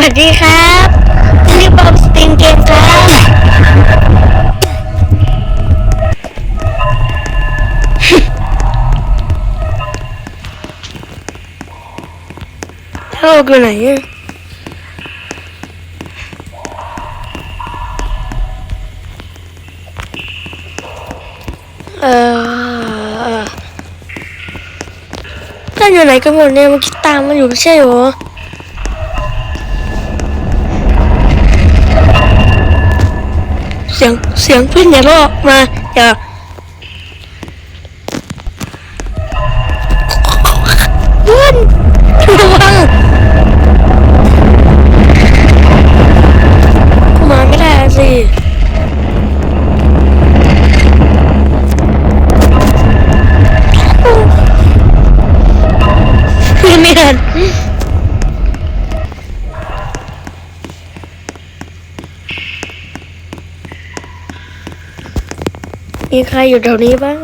วัสดีครับนี่บอมสติงเกมครับโลกอยู่ไหนอะเออเพื่อนอยู่ไหนกันหมดเนี่ยมื่อกี้ตามมาอยู่ไม่ใช่เหรอ เสียงเสียงเพื่อนอย่าลอกมาอย่า ใครอยู่แถวนี้บ้าง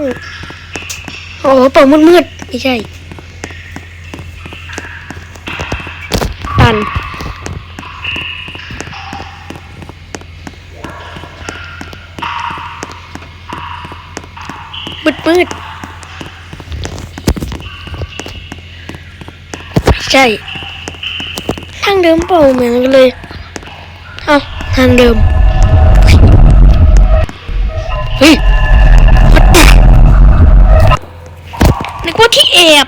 โอ้เปิดมืดๆไม่ใช่ ตัน มืดมืดใช่ทางเดิมเปล่าเหมือนกันเลย เอาทางเดิมเนึกว่าที่แอบ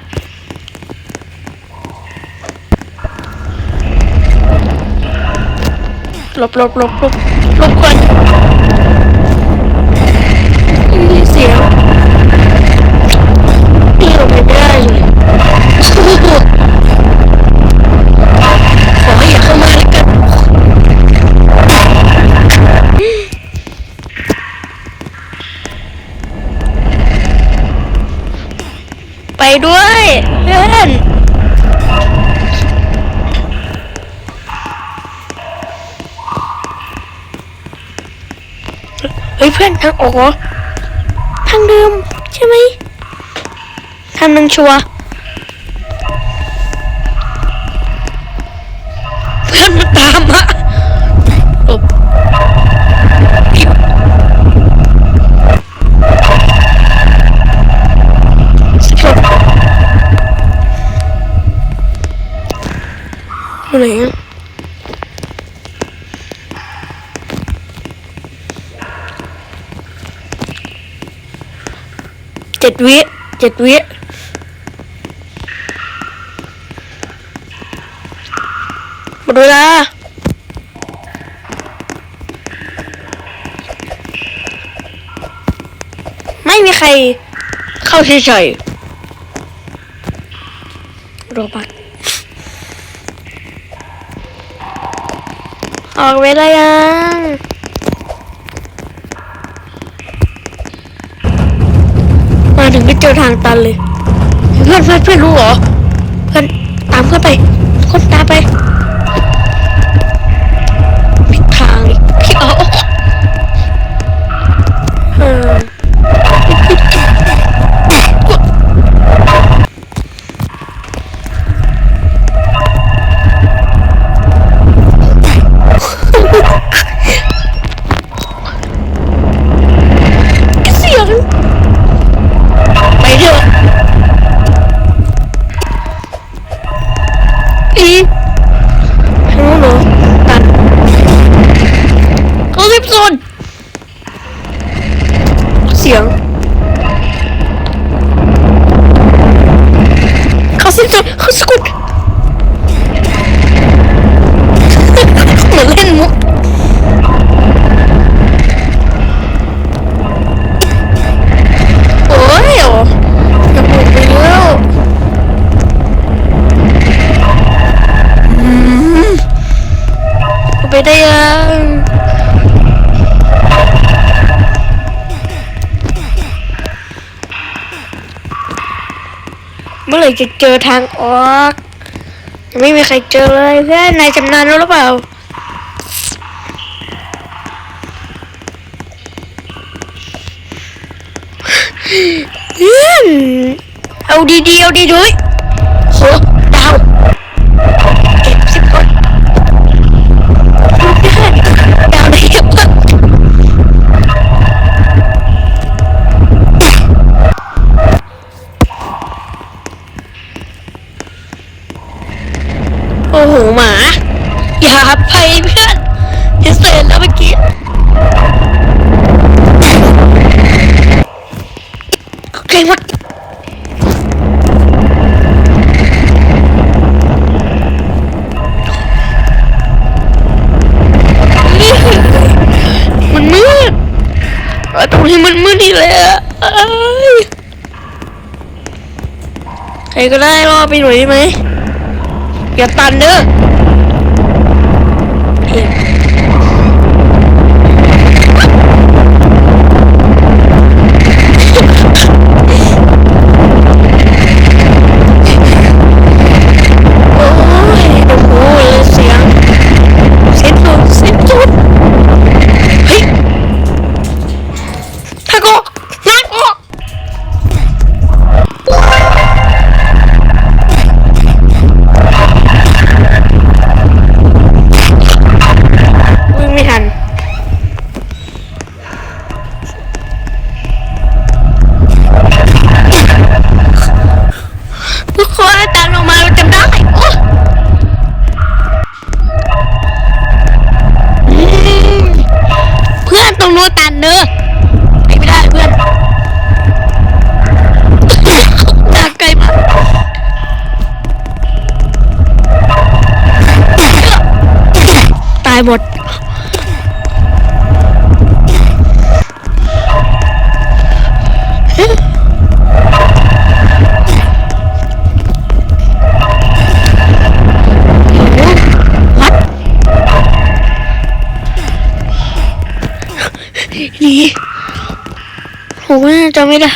หลบหลบหลบหลบหลบก่อนไม่เสียว เฮ้ยเพื่อนทางออกเหรอทางเดิมใช่ไหมทางนึงชัวเพื่อนมันตามมาหลบหลอยู่ไหนอะ เจ็ดวิเจ็ดวิหมดเวลาไม่มีใครเข้าเฉยๆโรบัตออกเวลายัง เจอทางตันเลย เพื่อนเพื่อนเพื่อนรู้เหรอ เพื่อนตามเพื่อนไปคนตามไป อี ไหร่จะเจอทางออกยังไม่มีใครเจอเลยเพื่อนนายจำนานรู้หรือเปล่าเพื่อนเอาดีๆเอาดีๆ อดภัยเพื่อนพิเศษแล้วเมื่อกี้โอเคหมดมันมืดตรงที่มันมืดนี่เลยอะใครก็ได้รอไปหน่อยได้ไหมอย่าตันเด้อ หมดนี่ผมว่าจะไม่ได้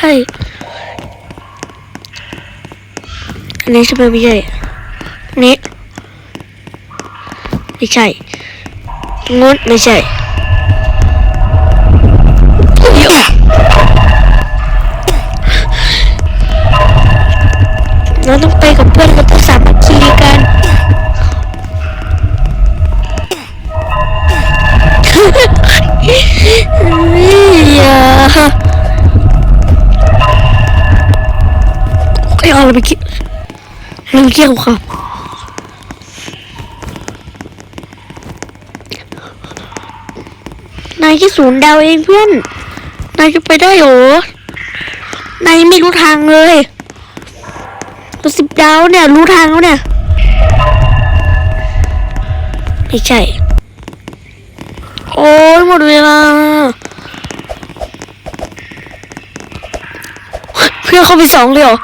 อันนี้ใช่ไหมไม่ใช่อันนี้ไม่ใช่ นู้นไม่ใช่เราต้องไปกับเพื่อนเราต้องสามัคคีกันอย่าไอ้เอาอะไรไปคิดอะไรไปเกี่ยวครับนาย แค่ศูนย์ดาวเองเพื่อน นายจะไปได้เหรอนายไม่รู้ทางเลยตัวสิบดาวเนี่ย รู้ทางแล้วเนี่ย ไม่ใช่ โอ้ยหมดเวลาเพื่อนเข้าไปสองเลยเหรอ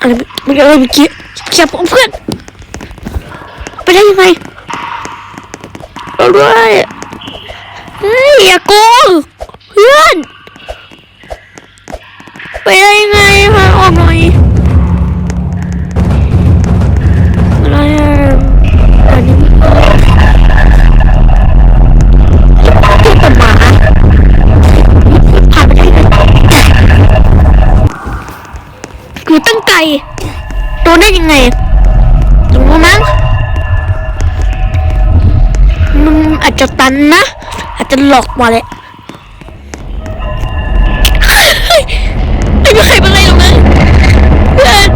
อะไรมันอะไรเมื่อกี้เขียบเพื่อน ไปได้ยังไงเอาด้วย อย่าโกงเพื่อน ไปได้ยังไงมาออกหน่อยอะไรอะอันนี้มันตัวกับหมาผ่านไปได้ไงคือตั้งไก่โดนได้ยังไงตรงนู้นมั้งมันอาจจะตันนะ จะหลอกมาเลยเฮ้ยไม่มีใครเป็นไรหรอกนะเพื่อน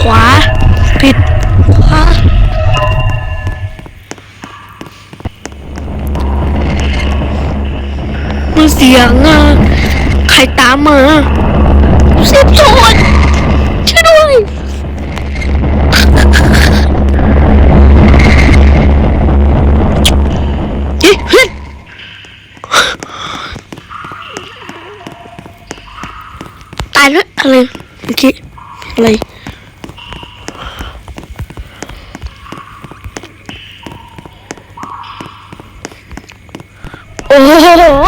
ขวาผิดขวามันเสียงอะใครตามมาเสียบโซน อะไรเมื่อกี้อะไรโอ้โห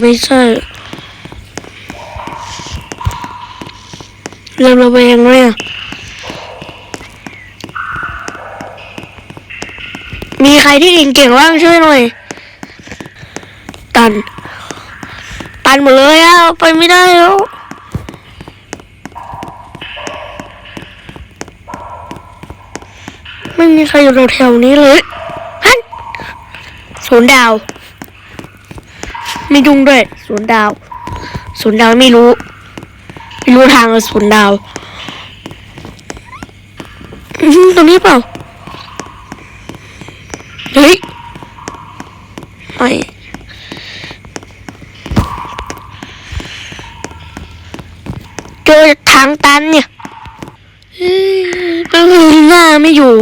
ไม่ใช่เริ่มระแวงเลยอะมีใครที่เก่งๆบ้างช่วยหน่อย ตัน ตันหมดเลยอะไปไม่ได้แล้วไม่มีใครอยู่แถวๆนี้เลยฮันศูนย์ดาว ไม่ยุ่งด้วยศูนย์ดาวศูนย์ดาวไม่รู้ ไม่รู้ทางเลยศูนย์ดาวตรงนี้เปล่าเฮ้ยไม่เจอทางตันเนี่ยเฮ้ยเป็นหน้าไม่อยู่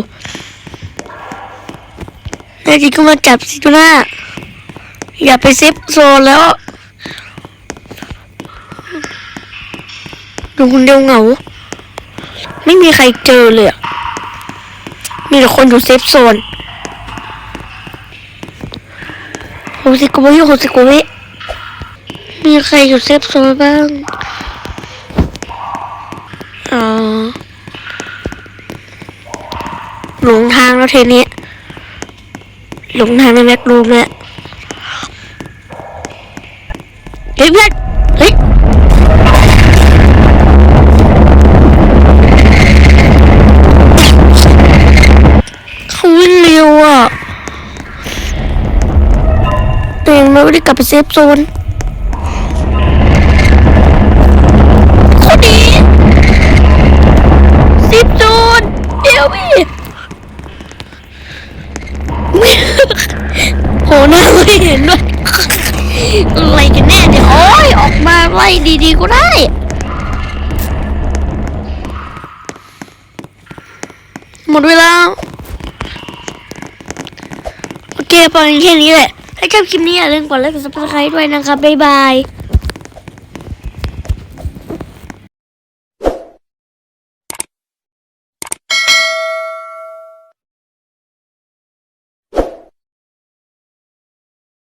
แน่จริงก็มาจับสิจุน่า อย่าไปเซฟโซนแล้วดูคนเดียวเหงา ไม่มีใครเจอเลยมีแต่คนอยู่เซฟโซนโฮซิโกะโฮซิโกะมีใครอยู่เซฟโซนบ้างอ๋อหลงทางแล้วเทนี้ หลงทางในแม็กรูมแล้ว เพื่อนเฮ้ยเขาวิ่งเร็วอะแต่ยังไม่ได้กลับไปเซฟโซนเขาดีเซฟโซนเดี๋ยวพี่โหหน้าไม่เห็นด้วย อะไรกันแน่เนี่ยโอ้ยออกมาไล่ดีๆก็ได้หมดเวลาโอเคประมาณแค่นี้แหละถ้าชอบคลิปนี้อย่าลืมกดไลค์กดซับสไครต์ด้วยนะครับบ๊ายบาย